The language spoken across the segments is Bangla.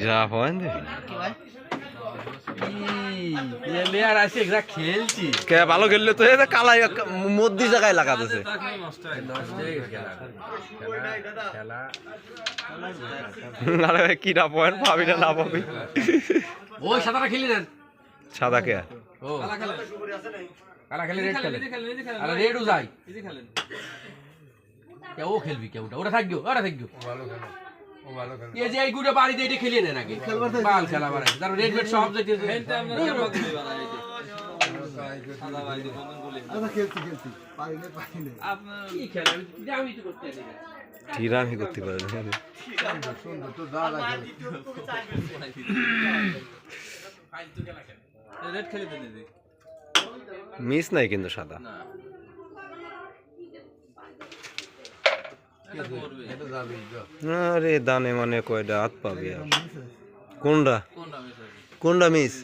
যা কে ভালো খেললে তো এই যে কালাই মধ্যি জায়গায় লাগাতেছে খেলা কি না পয়েন্ট পাবি না না পাবি ওই সাদাটা খেলি নেন সাদা কে ও কালা খেলে রেড খেলে রেডও কে ও খেলবি কে ওটা ওটা থাকবে ওটা থাকবে এই যে এই গুড়ে বাড়িতে এটা খেলিয়ে নেন আগে। বাল খেলা বাড়াই তারপর রেড সব। ঠিরামি করতে পারে মিস নাই কিন্তু সাদা। আরে দানে মানে কয়টা হাত পাবি আর। কোনটা কোনটা মিস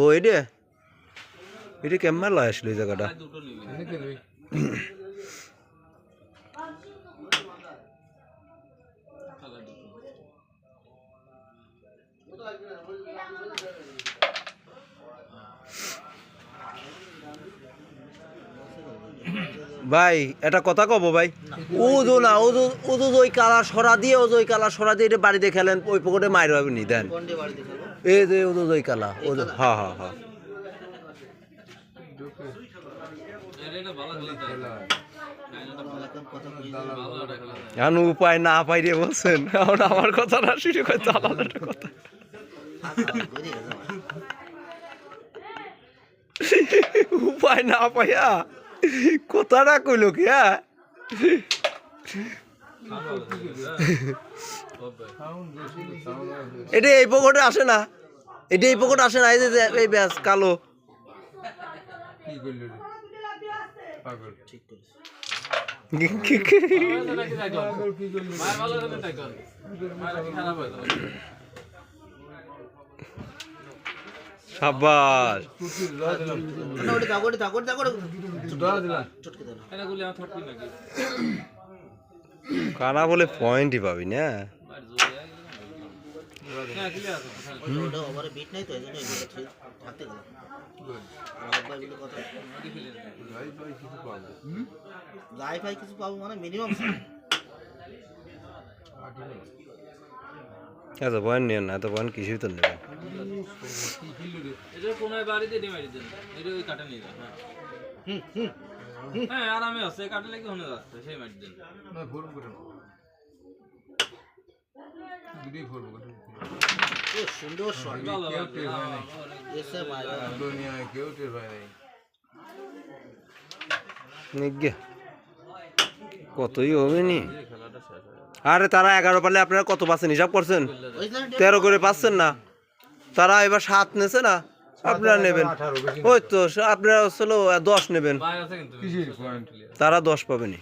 ও এটা? এটা কেমন লয় আসলো এই জায়গাটা? ভাই এটা কথা কব ভাই? ওজো না ওজো ওজো ওই কালা সরা দিয়ে ওজো ওই কালা সরা দিয়ে এটা বাড়িতে খেলেন ওই পকেটে মায়ের হবে নি দেন। এই যে ওজো ওই কালা ওজো হ্যাঁ হ্যাঁ হ্যাঁ। এখন উপায় না পাই রে বলছেন এখন আমার কথা না শুরু করতে আলাদা কথা। উপায় না পাইয়া কথাটা কইল কি হ্যাঁ? এটা এই পকেটে আসে না। এটা এই পকেটে আসে না, এই যে এই ব্যাস, কালো। সাবাস। কারা বলে পয়েন্টই পাবি না। কিছু পাবো মানে মিনিমাম এত পয়েন্ট নিয়ে না এত পয়েন্ট কিছুই তো নেবেন এটা কোনো বাড়িতে ডিম মারি দেন এটা ওই কাটা নিয়ে যান হ্যাঁ। হ্যাঁ আরামে আছে কাটা লেগে হনে যাচ্ছে সেই মারি দেন। ও সুন্দর শট ভালো এসে মারা নিগে কতই হবে নি? আরে তারা এগারো পারলে আপনারা কত পাচ্ছেন? হিসাব করছেন? তেরো করে পাচ্ছেন না। তারা এবার সাত নেছে না? আপনারা নেবেন। ওই তো আপনারা চলো দশ নেবেন। বাইরে আছে কিন্তু। তারা দশ পাবেনি